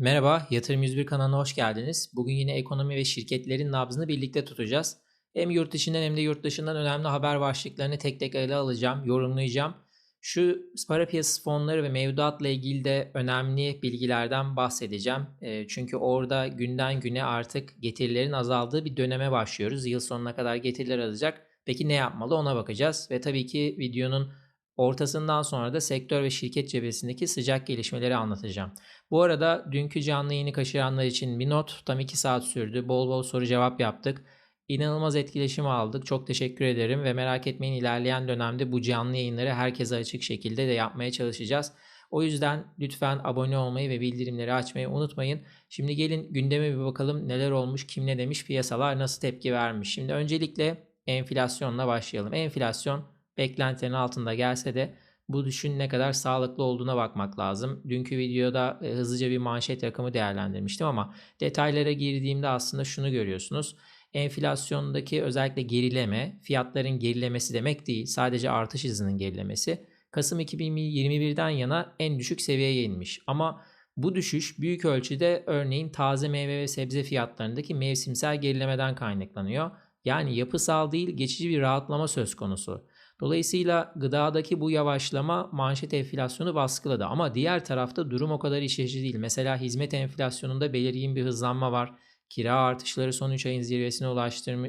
Merhaba, Yatırım 101 kanalına hoş geldiniz. Bugün yine ekonomi ve şirketlerin nabzını birlikte tutacağız. Hem yurt içinden hem de yurt dışından önemli haber başlıklarını tek tek ele alacağım, yorumlayacağım. Şu para piyasası fonları ve mevduatla ilgili de önemli bilgilerden bahsedeceğim. E, çünkü orada günden güne artık getirilerin azaldığı bir döneme başlıyoruz. Yıl sonuna kadar getiriler alacak. Peki ne yapmalı ona bakacağız. Ve tabii ki videonun ortasından sonra da sektör ve şirket cephesindeki sıcak gelişmeleri anlatacağım. Bu arada dünkü canlı yayını kaçıranlar için bir not. Tam 2 saat sürdü. Bol bol soru cevap yaptık. İnanılmaz etkileşim aldık. Çok teşekkür ederim ve merak etmeyin ilerleyen dönemde bu canlı yayınları herkese açık şekilde de yapmaya çalışacağız. O yüzden lütfen abone olmayı ve bildirimleri açmayı unutmayın. Şimdi gelin gündeme bir bakalım neler olmuş, kim ne demiş, piyasalar nasıl tepki vermiş. Şimdi öncelikle enflasyonla başlayalım. Enflasyon beklentilerin altında gelse de bu düşün ne kadar sağlıklı olduğuna bakmak lazım. Dünkü videoda e, hızlıca bir manşet rakamı değerlendirmiştim ama detaylara girdiğimde aslında şunu görüyorsunuz. Enflasyondaki özellikle gerileme, fiyatların gerilemesi demek değil, sadece artış hızının gerilemesi. Kasım 2021'den yana en düşük seviyeye inmiş. Ama bu düşüş büyük ölçüde örneğin taze meyve ve sebze fiyatlarındaki mevsimsel gerilemeden kaynaklanıyor. Yani yapısal değil geçici bir rahatlama söz konusu. Dolayısıyla gıdadaki bu yavaşlama manşet enflasyonu baskıladı. Ama diğer tarafta durum o kadar iç değil. Mesela hizmet enflasyonunda belirgin bir hızlanma var. Kira artışları son 3 ayın zirvesine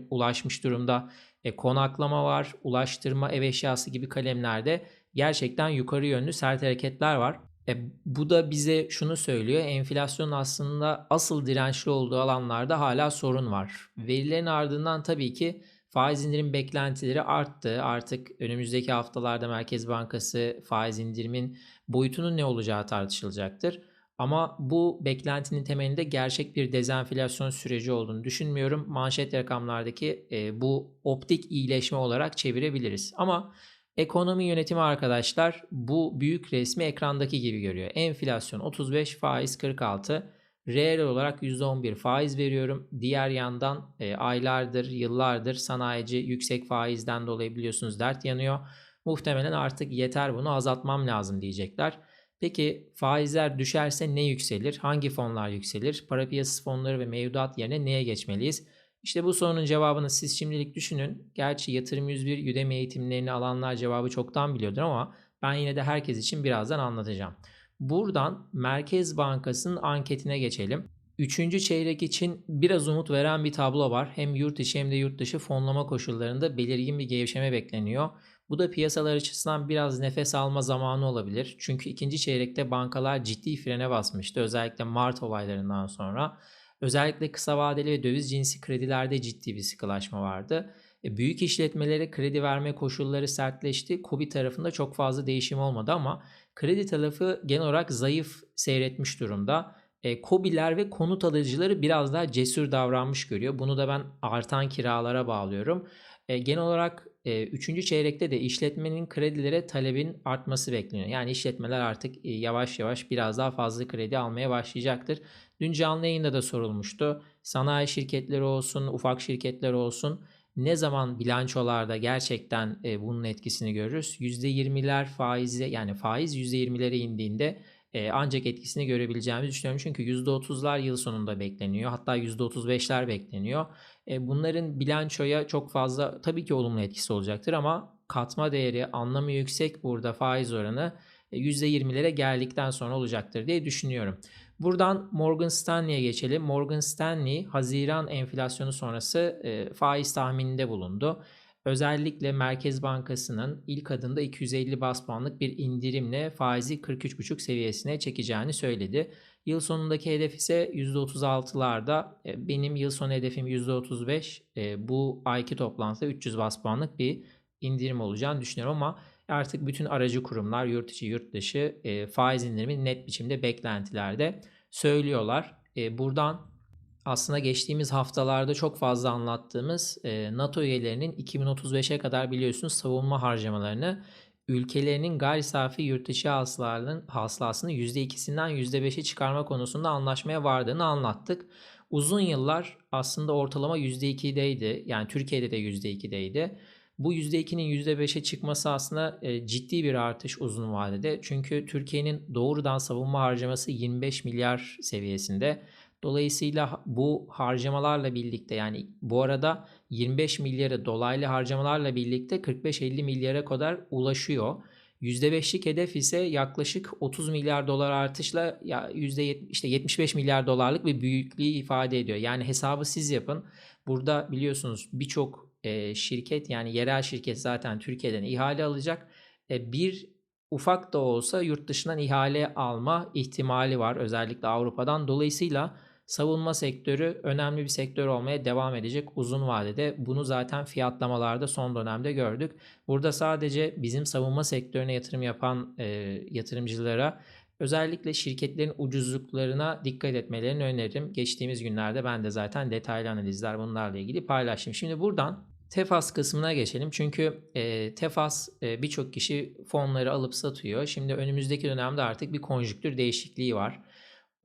ulaşmış durumda. E, konaklama var, ulaştırma, ev eşyası gibi kalemlerde gerçekten yukarı yönlü sert hareketler var. E, bu da bize şunu söylüyor. Enflasyon aslında asıl dirençli olduğu alanlarda hala sorun var. Verilerin ardından tabii ki Faiz indirim beklentileri arttı. Artık önümüzdeki haftalarda Merkez Bankası faiz indirimin boyutunun ne olacağı tartışılacaktır. Ama bu beklentinin temelinde gerçek bir dezenflasyon süreci olduğunu düşünmüyorum. Manşet rakamlardaki e, bu optik iyileşme olarak çevirebiliriz. Ama ekonomi yönetimi arkadaşlar bu büyük resmi ekrandaki gibi görüyor. Enflasyon 35, faiz 46. Reel olarak %11 faiz veriyorum. Diğer yandan e, aylardır, yıllardır sanayici yüksek faizden dolayı biliyorsunuz dert yanıyor. Muhtemelen artık yeter bunu azaltmam lazım diyecekler. Peki faizler düşerse ne yükselir? Hangi fonlar yükselir? Para piyasası fonları ve mevduat yerine neye geçmeliyiz? İşte bu sorunun cevabını siz şimdilik düşünün. Gerçi yatırım 101 Udemy eğitimlerini alanlar cevabı çoktan biliyordur ama ben yine de herkes için birazdan anlatacağım. Buradan Merkez Bankası'nın anketine geçelim. Üçüncü çeyrek için biraz umut veren bir tablo var. Hem yurt içi hem de yurt dışı fonlama koşullarında belirgin bir gevşeme bekleniyor. Bu da piyasalar açısından biraz nefes alma zamanı olabilir. Çünkü ikinci çeyrekte bankalar ciddi frene basmıştı. Özellikle Mart olaylarından sonra. Özellikle kısa vadeli ve döviz cinsi kredilerde ciddi bir sıkılaşma vardı. E, büyük işletmelere kredi verme koşulları sertleşti. Kobi tarafında çok fazla değişim olmadı ama kredi tarafı genel olarak zayıf seyretmiş durumda. E, KOBİ'ler ve konut alıcıları biraz daha cesur davranmış görüyor. Bunu da ben artan kiralara bağlıyorum. E, genel olarak e, 3. çeyrekte de işletmenin kredilere talebin artması bekleniyor. Yani işletmeler artık e, yavaş yavaş biraz daha fazla kredi almaya başlayacaktır. Dün canlı yayında da sorulmuştu. Sanayi şirketleri olsun, ufak şirketler olsun ne zaman bilançolarda gerçekten e, bunun etkisini görürüz? %20'ler faize yani faiz %20'lere indiğinde e, ancak etkisini görebileceğimizi düşünüyorum. Çünkü %30'lar yıl sonunda bekleniyor. Hatta %35'ler bekleniyor. E, bunların bilançoya çok fazla tabii ki olumlu etkisi olacaktır ama katma değeri anlamı yüksek burada faiz oranı %20'lere geldikten sonra olacaktır diye düşünüyorum. Buradan Morgan Stanley'e geçelim. Morgan Stanley Haziran enflasyonu sonrası e, faiz tahmininde bulundu. Özellikle Merkez Bankası'nın ilk adımda 250 bas puanlık bir indirimle faizi 43,5 seviyesine çekeceğini söyledi. Yıl sonundaki hedef ise %36'larda. E, benim yıl sonu hedefim %35. E, bu ayki toplantıda 300 bas puanlık bir indirim olacağını düşünüyorum ama artık bütün aracı kurumlar yurt içi yurt dışı e, faiz indirimi net biçimde beklentilerde söylüyorlar. E, buradan aslında geçtiğimiz haftalarda çok fazla anlattığımız e, NATO üyelerinin 2035'e kadar biliyorsunuz savunma harcamalarını ülkelerinin gayri safi yurt içi hasılarının hasılasını %2'sinden %5'e çıkarma konusunda anlaşmaya vardığını anlattık. Uzun yıllar aslında ortalama %2'deydi. Yani Türkiye'de de %2'deydi. Bu %2'nin %5'e çıkması aslında e, ciddi bir artış uzun vadede. Çünkü Türkiye'nin doğrudan savunma harcaması 25 milyar seviyesinde. Dolayısıyla bu harcamalarla birlikte yani bu arada 25 milyarı dolaylı harcamalarla birlikte 45-50 milyara kadar ulaşıyor. %5'lik hedef ise yaklaşık 30 milyar dolar artışla ya %70 işte 75 milyar dolarlık bir büyüklüğü ifade ediyor. Yani hesabı siz yapın. Burada biliyorsunuz birçok e, şirket yani yerel şirket zaten Türkiye'den ihale alacak. E, bir ufak da olsa yurt dışından ihale alma ihtimali var özellikle Avrupa'dan. Dolayısıyla savunma sektörü önemli bir sektör olmaya devam edecek uzun vadede. Bunu zaten fiyatlamalarda son dönemde gördük. Burada sadece bizim savunma sektörüne yatırım yapan e, yatırımcılara özellikle şirketlerin ucuzluklarına dikkat etmelerini öneririm. Geçtiğimiz günlerde ben de zaten detaylı analizler bunlarla ilgili paylaştım. Şimdi buradan Tefas kısmına geçelim. Çünkü e, Tefas e, birçok kişi fonları alıp satıyor. Şimdi önümüzdeki dönemde artık bir konjüktür değişikliği var.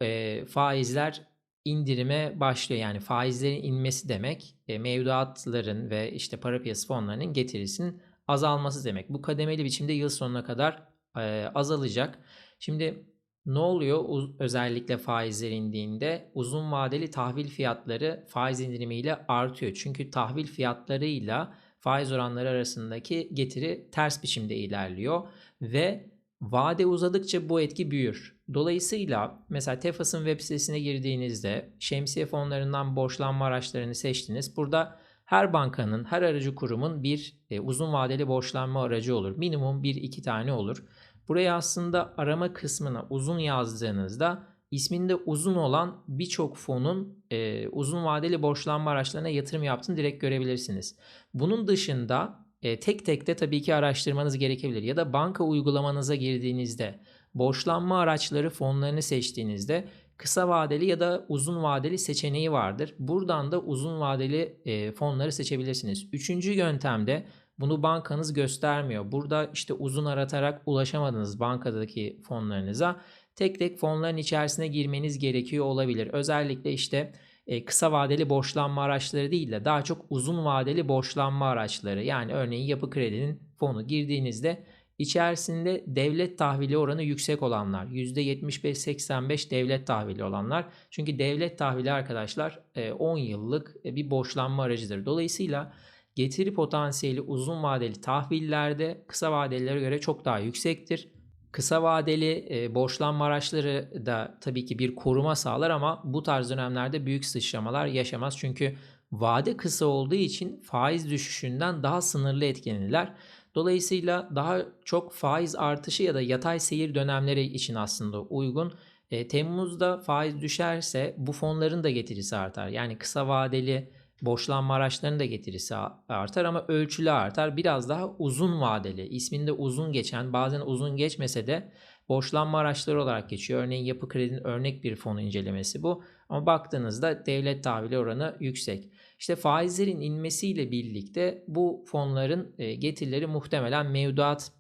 E, faizler indirime başlıyor. Yani faizlerin inmesi demek e, mevduatların ve işte para piyasası fonlarının getirisinin azalması demek. Bu kademeli biçimde yıl sonuna kadar e, azalacak. Şimdi ne oluyor özellikle faizler indiğinde uzun vadeli tahvil fiyatları faiz indirimiyle artıyor. Çünkü tahvil fiyatlarıyla faiz oranları arasındaki getiri ters biçimde ilerliyor ve vade uzadıkça bu etki büyür. Dolayısıyla mesela Tefas'ın web sitesine girdiğinizde şemsiye fonlarından borçlanma araçlarını seçtiniz. Burada her bankanın, her aracı kurumun bir e, uzun vadeli borçlanma aracı olur. Minimum 1-2 tane olur. Buraya aslında arama kısmına uzun yazdığınızda isminde uzun olan birçok fonun e, uzun vadeli borçlanma araçlarına yatırım yaptığını direkt görebilirsiniz. Bunun dışında e, tek tek de tabii ki araştırmanız gerekebilir ya da banka uygulamanıza girdiğinizde borçlanma araçları fonlarını seçtiğinizde kısa vadeli ya da uzun vadeli seçeneği vardır. Buradan da uzun vadeli e, fonları seçebilirsiniz. Üçüncü yöntemde bunu bankanız göstermiyor. Burada işte uzun aratarak ulaşamadınız bankadaki fonlarınıza. Tek tek fonların içerisine girmeniz gerekiyor olabilir. Özellikle işte e, kısa vadeli borçlanma araçları değil de daha çok uzun vadeli borçlanma araçları. Yani örneğin yapı kredinin fonu girdiğinizde içerisinde devlet tahvili oranı yüksek olanlar. %75-85 devlet tahvili olanlar. Çünkü devlet tahvili arkadaşlar 10 e, yıllık e, bir borçlanma aracıdır. Dolayısıyla getiri potansiyeli uzun vadeli tahvillerde kısa vadelilere göre çok daha yüksektir. Kısa vadeli e, borçlanma araçları da tabii ki bir koruma sağlar ama bu tarz dönemlerde büyük sıçramalar yaşamaz. Çünkü vade kısa olduğu için faiz düşüşünden daha sınırlı etkilenirler. Dolayısıyla daha çok faiz artışı ya da yatay seyir dönemleri için aslında uygun. E, Temmuz'da faiz düşerse bu fonların da getirisi artar. Yani kısa vadeli borçlanma araçlarının da getirisi artar ama ölçülü artar. Biraz daha uzun vadeli, isminde uzun geçen, bazen uzun geçmese de borçlanma araçları olarak geçiyor. Örneğin yapı kredinin örnek bir fonu incelemesi bu. Ama baktığınızda devlet tahvili oranı yüksek. İşte faizlerin inmesiyle birlikte bu fonların e, getirileri muhtemelen mevduat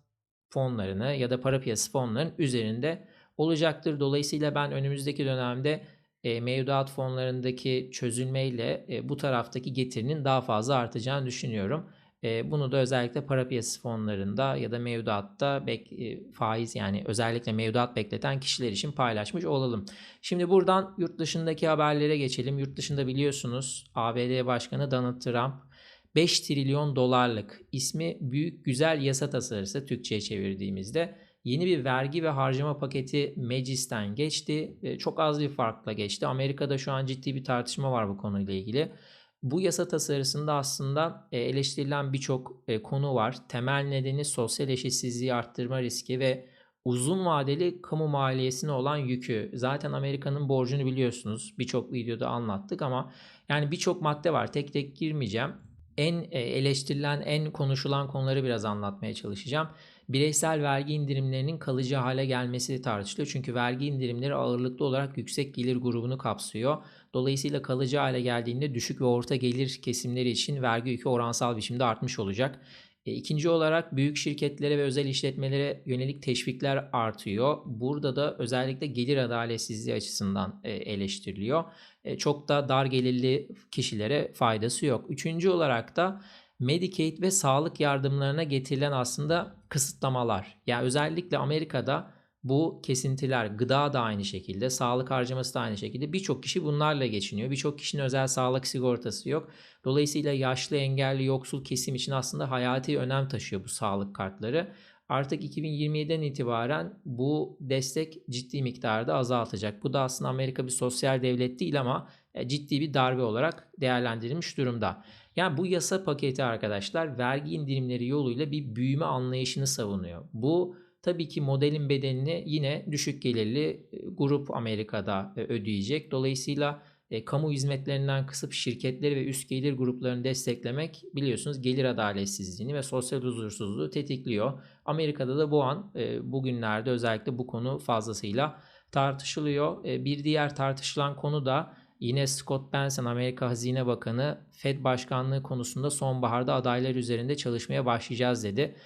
fonlarını ya da para piyasası fonlarının üzerinde olacaktır. Dolayısıyla ben önümüzdeki dönemde e, mevduat fonlarındaki çözülmeyle e, bu taraftaki getirinin daha fazla artacağını düşünüyorum. E, bunu da özellikle para piyasası fonlarında ya da mevduatta bek, e, faiz yani özellikle mevduat bekleten kişiler için paylaşmış olalım. Şimdi buradan yurt dışındaki haberlere geçelim. Yurt dışında biliyorsunuz ABD Başkanı Donald Trump 5 trilyon dolarlık ismi büyük güzel yasa tasarısı Türkçe'ye çevirdiğimizde yeni bir vergi ve harcama paketi meclisten geçti. Çok az bir farkla geçti. Amerika'da şu an ciddi bir tartışma var bu konuyla ilgili. Bu yasa tasarısında aslında e, eleştirilen birçok e, konu var. Temel nedeni sosyal eşitsizliği arttırma riski ve uzun vadeli kamu maliyesine olan yükü. Zaten Amerika'nın borcunu biliyorsunuz. Birçok videoda anlattık ama yani birçok madde var. Tek tek girmeyeceğim. En e, eleştirilen, en konuşulan konuları biraz anlatmaya çalışacağım bireysel vergi indirimlerinin kalıcı hale gelmesi tartışılıyor. Çünkü vergi indirimleri ağırlıklı olarak yüksek gelir grubunu kapsıyor. Dolayısıyla kalıcı hale geldiğinde düşük ve orta gelir kesimleri için vergi yükü oransal biçimde artmış olacak. E, ikinci olarak büyük şirketlere ve özel işletmelere yönelik teşvikler artıyor. Burada da özellikle gelir adaletsizliği açısından e, eleştiriliyor. E, çok da dar gelirli kişilere faydası yok. Üçüncü olarak da Medicaid ve sağlık yardımlarına getirilen aslında kısıtlamalar. Yani özellikle Amerika'da bu kesintiler, gıda da aynı şekilde, sağlık harcaması da aynı şekilde birçok kişi bunlarla geçiniyor. Birçok kişinin özel sağlık sigortası yok. Dolayısıyla yaşlı, engelli, yoksul kesim için aslında hayati önem taşıyor bu sağlık kartları. Artık 2027'den itibaren bu destek ciddi miktarda azaltacak. Bu da aslında Amerika bir sosyal devlet değil ama e, ciddi bir darbe olarak değerlendirilmiş durumda. Yani bu yasa paketi arkadaşlar vergi indirimleri yoluyla bir büyüme anlayışını savunuyor. Bu tabii ki modelin bedelini yine düşük gelirli e, grup Amerika'da e, ödeyecek. Dolayısıyla e, kamu hizmetlerinden kısıp şirketleri ve üst gelir gruplarını desteklemek biliyorsunuz gelir adaletsizliğini ve sosyal huzursuzluğu tetikliyor. Amerika'da da bu an e, bugünlerde özellikle bu konu fazlasıyla tartışılıyor. E, bir diğer tartışılan konu da yine Scott Benson Amerika Hazine Bakanı Fed başkanlığı konusunda sonbaharda adaylar üzerinde çalışmaya başlayacağız dedi.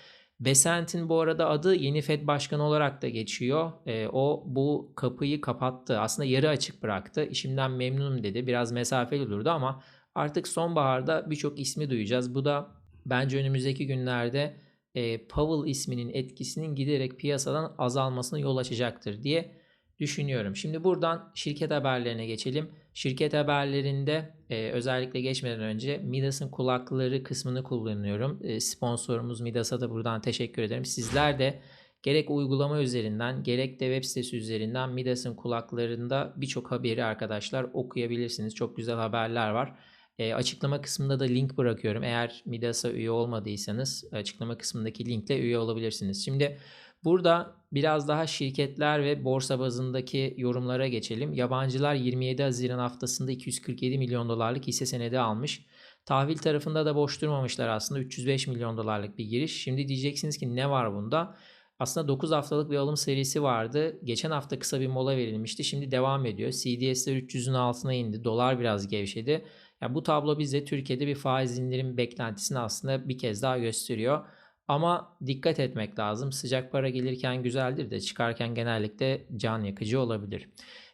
Besant'in bu arada adı yeni Fed Başkanı olarak da geçiyor. E, o bu kapıyı kapattı. Aslında yarı açık bıraktı. İşimden memnunum dedi. Biraz mesafeli durdu ama artık sonbaharda birçok ismi duyacağız. Bu da bence önümüzdeki günlerde e, Powell isminin etkisinin giderek piyasadan azalmasına yol açacaktır diye düşünüyorum. Şimdi buradan şirket haberlerine geçelim. Şirket haberlerinde e, özellikle geçmeden önce Midas'ın kulakları kısmını kullanıyorum. E, sponsorumuz Midas'a da buradan teşekkür ederim. Sizler de gerek uygulama üzerinden gerek de web sitesi üzerinden Midas'ın kulaklarında birçok haberi arkadaşlar okuyabilirsiniz. Çok güzel haberler var. E, açıklama kısmında da link bırakıyorum. Eğer Midas'a üye olmadıysanız açıklama kısmındaki linkle üye olabilirsiniz. Şimdi Burada biraz daha şirketler ve borsa bazındaki yorumlara geçelim. Yabancılar 27 Haziran haftasında 247 milyon dolarlık hisse senedi almış. Tahvil tarafında da boş durmamışlar aslında 305 milyon dolarlık bir giriş. Şimdi diyeceksiniz ki ne var bunda? Aslında 9 haftalık bir alım serisi vardı. Geçen hafta kısa bir mola verilmişti. Şimdi devam ediyor. CDS'ler 300'ün altına indi. Dolar biraz gevşedi. Yani bu tablo bize Türkiye'de bir faiz indirim beklentisini aslında bir kez daha gösteriyor. Ama dikkat etmek lazım. Sıcak para gelirken güzeldir de çıkarken genellikle can yakıcı olabilir.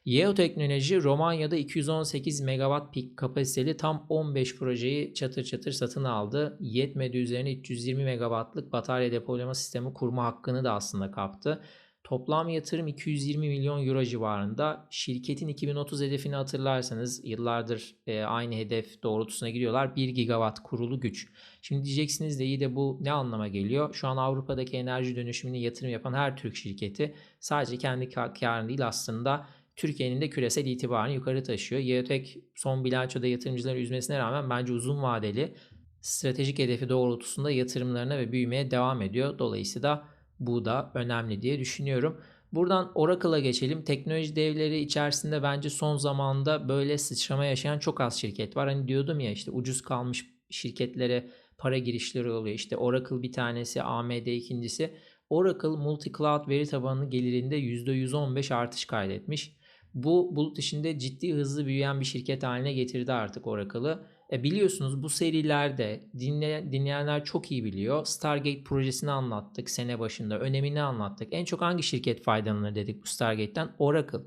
Yeo Teknoloji Romanya'da 218 megawatt pik kapasiteli tam 15 projeyi çatır çatır satın aldı. Yetmedi üzerine 320 megawattlık batarya depolama sistemi kurma hakkını da aslında kaptı. Toplam yatırım 220 milyon euro civarında. Şirketin 2030 hedefini hatırlarsanız yıllardır e, aynı hedef doğrultusuna gidiyorlar. 1 gigawatt kurulu güç. Şimdi diyeceksiniz de iyi de bu ne anlama geliyor? Şu an Avrupa'daki enerji dönüşümüne yatırım yapan her Türk şirketi sadece kendi karını değil aslında Türkiye'nin de küresel itibarını yukarı taşıyor. Yeotek son bilançoda yatırımcıları üzmesine rağmen bence uzun vadeli stratejik hedefi doğrultusunda yatırımlarına ve büyümeye devam ediyor. Dolayısıyla bu da önemli diye düşünüyorum. Buradan Oracle'a geçelim. Teknoloji devleri içerisinde bence son zamanda böyle sıçrama yaşayan çok az şirket var. Hani diyordum ya işte ucuz kalmış şirketlere para girişleri oluyor. İşte Oracle bir tanesi, AMD ikincisi. Oracle multi-cloud veri tabanı gelirinde %115 artış kaydetmiş. Bu bulut içinde ciddi hızlı büyüyen bir şirket haline getirdi artık Oracle'ı. E biliyorsunuz bu serilerde dinle, dinleyenler çok iyi biliyor. Stargate projesini anlattık sene başında. Önemini anlattık. En çok hangi şirket faydalanır dedik bu Stargate'den? Oracle.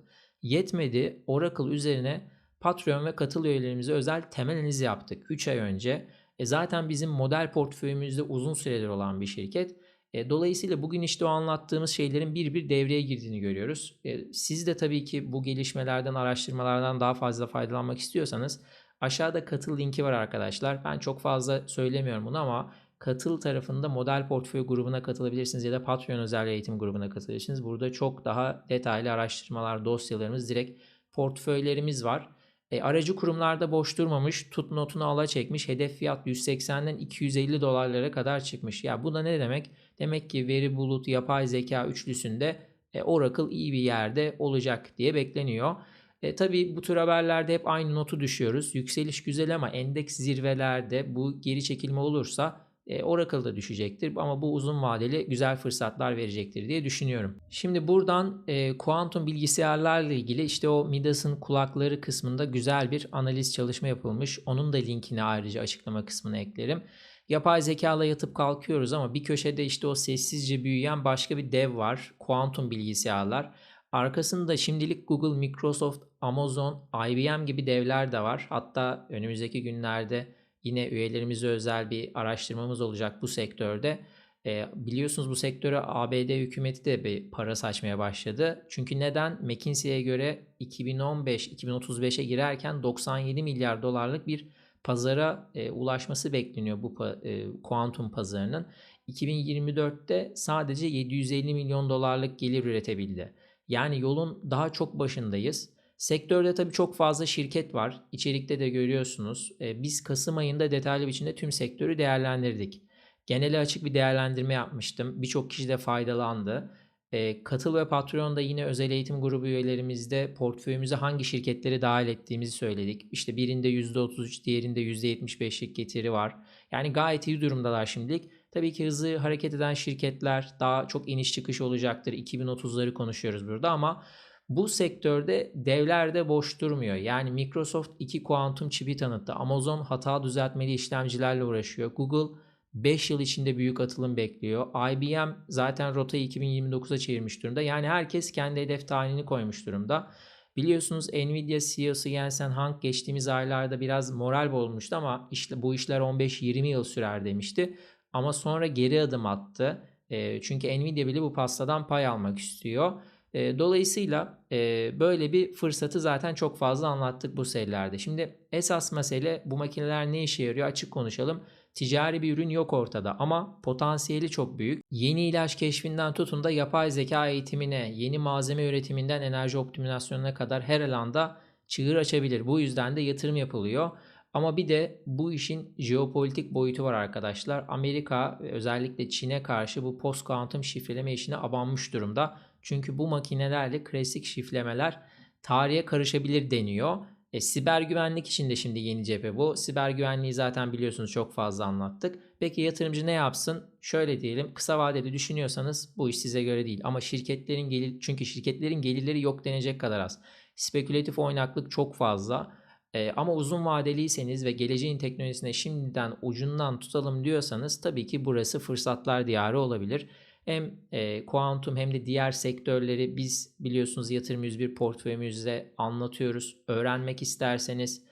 Yetmedi. Oracle üzerine Patreon ve katıl üyelerimize özel temel analiz yaptık 3 ay önce. E zaten bizim model portföyümüzde uzun süredir olan bir şirket. E, dolayısıyla bugün işte o anlattığımız şeylerin bir bir devreye girdiğini görüyoruz. E, siz de tabii ki bu gelişmelerden, araştırmalardan daha fazla faydalanmak istiyorsanız aşağıda katıl linki var arkadaşlar. Ben çok fazla söylemiyorum bunu ama katıl tarafında model portföy grubuna katılabilirsiniz ya da Patreon özel eğitim grubuna katılabilirsiniz. Burada çok daha detaylı araştırmalar, dosyalarımız, direkt portföylerimiz var. E, aracı kurumlarda boş durmamış, tut notunu ala çekmiş, hedef fiyat 180'den 250 dolarlara kadar çıkmış. Ya bu da ne demek? Demek ki veri bulut, yapay zeka üçlüsünde e, Oracle iyi bir yerde olacak diye bekleniyor. E, tabii bu tür haberlerde hep aynı notu düşüyoruz. Yükseliş güzel ama endeks zirvelerde bu geri çekilme olursa e, Oracle da düşecektir ama bu uzun vadeli güzel fırsatlar verecektir diye düşünüyorum. Şimdi buradan e, kuantum bilgisayarlarla ilgili işte o Midas'ın kulakları kısmında güzel bir analiz çalışma yapılmış. Onun da linkini ayrıca açıklama kısmına eklerim. Yapay zekayla yatıp kalkıyoruz ama bir köşede işte o sessizce büyüyen başka bir dev var. Kuantum bilgisayarlar. Arkasında şimdilik Google, Microsoft, Amazon, IBM gibi devler de var. Hatta önümüzdeki günlerde yine üyelerimize özel bir araştırmamız olacak bu sektörde. E, biliyorsunuz bu sektöre ABD hükümeti de bir para saçmaya başladı. Çünkü neden? McKinsey'e göre 2015-2035'e girerken 97 milyar dolarlık bir pazara e, ulaşması bekleniyor bu e, kuantum pazarının. 2024'te sadece 750 milyon dolarlık gelir üretebildi. Yani yolun daha çok başındayız. Sektörde tabii çok fazla şirket var. İçerikte de görüyorsunuz. E, biz Kasım ayında detaylı biçimde tüm sektörü değerlendirdik. Genele açık bir değerlendirme yapmıştım. Birçok kişi de faydalandı. E, Katıl ve Patreon'da yine özel eğitim grubu üyelerimizde portföyümüze hangi şirketleri dahil ettiğimizi söyledik. İşte birinde %33, diğerinde %75'lik getiri var. Yani gayet iyi durumdalar şimdilik. Tabii ki hızlı hareket eden şirketler daha çok iniş çıkış olacaktır. 2030'ları konuşuyoruz burada ama bu sektörde devler de boş durmuyor. Yani Microsoft 2 kuantum çipi tanıttı. Amazon hata düzeltmeli işlemcilerle uğraşıyor. Google 5 yıl içinde büyük atılım bekliyor. IBM zaten rotayı 2029'a çevirmiş durumda. Yani herkes kendi hedef tarihini koymuş durumda. Biliyorsunuz Nvidia CEO'su Jensen Huang geçtiğimiz aylarda biraz moral bozmuştu ama işte bu işler 15-20 yıl sürer demişti. Ama sonra geri adım attı. E, çünkü Nvidia bile bu pastadan pay almak istiyor. E, dolayısıyla e, böyle bir fırsatı zaten çok fazla anlattık bu serilerde. Şimdi esas mesele bu makineler ne işe yarıyor açık konuşalım. Ticari bir ürün yok ortada ama potansiyeli çok büyük. Yeni ilaç keşfinden tutun da yapay zeka eğitimine, yeni malzeme üretiminden enerji optimizasyonuna kadar her alanda çığır açabilir. Bu yüzden de yatırım yapılıyor. Ama bir de bu işin jeopolitik boyutu var arkadaşlar. Amerika özellikle Çin'e karşı bu post kuantum şifreleme işine abanmış durumda. Çünkü bu makinelerle klasik şiflemeler tarihe karışabilir deniyor. E, siber güvenlik için de şimdi yeni cephe bu. Siber güvenliği zaten biliyorsunuz çok fazla anlattık. Peki yatırımcı ne yapsın? Şöyle diyelim kısa vadeli düşünüyorsanız bu iş size göre değil. Ama şirketlerin gelir çünkü şirketlerin gelirleri yok denecek kadar az. Spekülatif oynaklık çok fazla. E, ama uzun vadeliyseniz ve geleceğin teknolojisine şimdiden ucundan tutalım diyorsanız tabii ki burası fırsatlar diyarı olabilir. Hem e, kuantum hem de diğer sektörleri biz biliyorsunuz yatırım 101 portföyümüzde anlatıyoruz. Öğrenmek isterseniz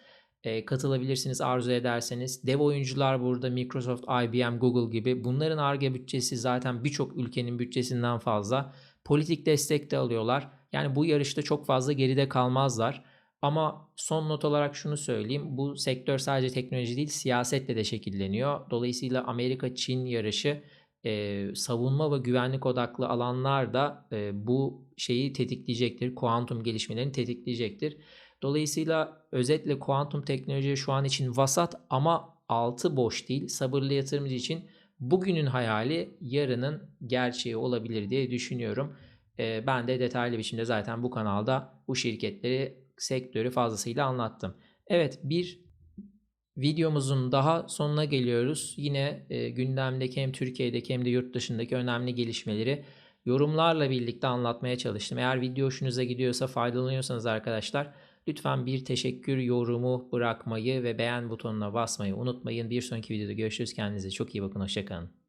e, katılabilirsiniz arzu ederseniz. Dev oyuncular burada Microsoft, IBM, Google gibi. Bunların ARGE bütçesi zaten birçok ülkenin bütçesinden fazla. Politik destek de alıyorlar. Yani bu yarışta çok fazla geride kalmazlar. Ama son not olarak şunu söyleyeyim. Bu sektör sadece teknoloji değil siyasetle de şekilleniyor. Dolayısıyla Amerika-Çin yarışı e, savunma ve güvenlik odaklı alanlar da e, bu şeyi tetikleyecektir. Kuantum gelişmelerini tetikleyecektir. Dolayısıyla özetle kuantum teknoloji şu an için vasat ama altı boş değil. Sabırlı yatırımcı için bugünün hayali yarının gerçeği olabilir diye düşünüyorum. E, ben de detaylı biçimde zaten bu kanalda bu şirketleri, sektörü fazlasıyla anlattım. Evet bir Videomuzun daha sonuna geliyoruz. Yine e, gündemdeki hem Türkiye'deki hem de yurt dışındaki önemli gelişmeleri yorumlarla birlikte anlatmaya çalıştım. Eğer video hoşunuza gidiyorsa faydalanıyorsanız arkadaşlar lütfen bir teşekkür yorumu bırakmayı ve beğen butonuna basmayı unutmayın. Bir sonraki videoda görüşürüz. Kendinize çok iyi bakın. Hoşçakalın.